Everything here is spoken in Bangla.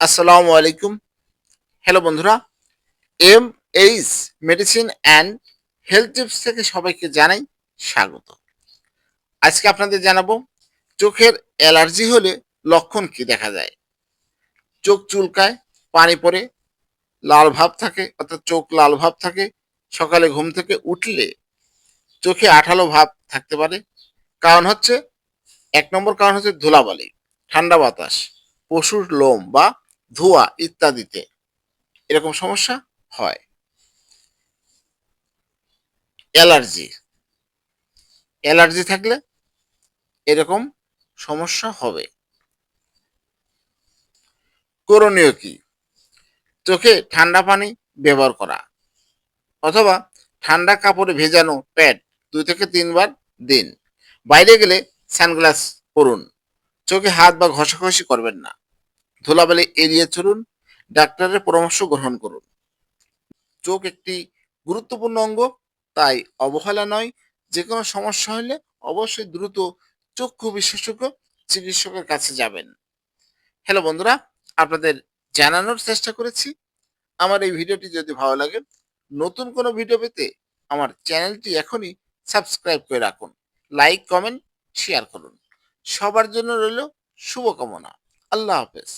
আসসালামু আলাইকুম। হ্যালো বন্ধুরা M H medicine and health tips থেকে সবাইকে জানাই স্বাগত। আজকে আপনাদের জানাব, চোখের অ্যালার্জি হলে লক্ষণ কি দেখা যায়? চোখ চুলকায়, পানি পড়ে, লাল ভাব থাকে, অর্থাৎ চোখ লাল ভাব থাকে, সকালে ঘুম থেকে উঠলে চোখে আঠালো ভাব থাকতে পারে। কারণ হচ্ছে, এক নম্বর কারণ হচ্ছে ধুলাবালি, ঠান্ডা বাতাস, পশুর লোম বা ধোঁয়া ইত্যাদিতে। এরকম সমস্যা হয়। অ্যালার্জি। অ্যালার্জি থাকলে এরকম সমস্যা হবে। করণীয় কি? চোখে ঠান্ডা পানি ব্যবহার করা অথবা ঠান্ডা কাপড়ে ভেজানো প্যাড দুই থেকে তিনবার দিন। বাইরে গেলে সানগ্লাস পরুন। চোখে হাত বা ঘষাঘষি করবেন না। ধুলাবালি এড়িয়ে চলুন, ডাক্তারের পরামর্শ গ্রহণ করুন। চোখ একটি গুরুত্বপূর্ণ অঙ্গ, তাই অবহেলা নয়। যে কোনো সমস্যা হলে অবশ্যই দ্রুত চক্ষু বিশেষজ্ঞ চিকিৎসকের কাছে যাবেন। হ্যালো বন্ধুরা, আপনাদের জানানোর চেষ্টা করেছি। আমার এই ভিডিওটি যদি ভালো লাগে, নতুন কোনো ভিডিও পেতে আমার চ্যানেলটি এখনই সাবস্ক্রাইব করে রাখুন। লাইক, কমেন্ট, শেয়ার করুন। সবার জন্য রইল শুভকামনা। আল্লাহ হাফেজ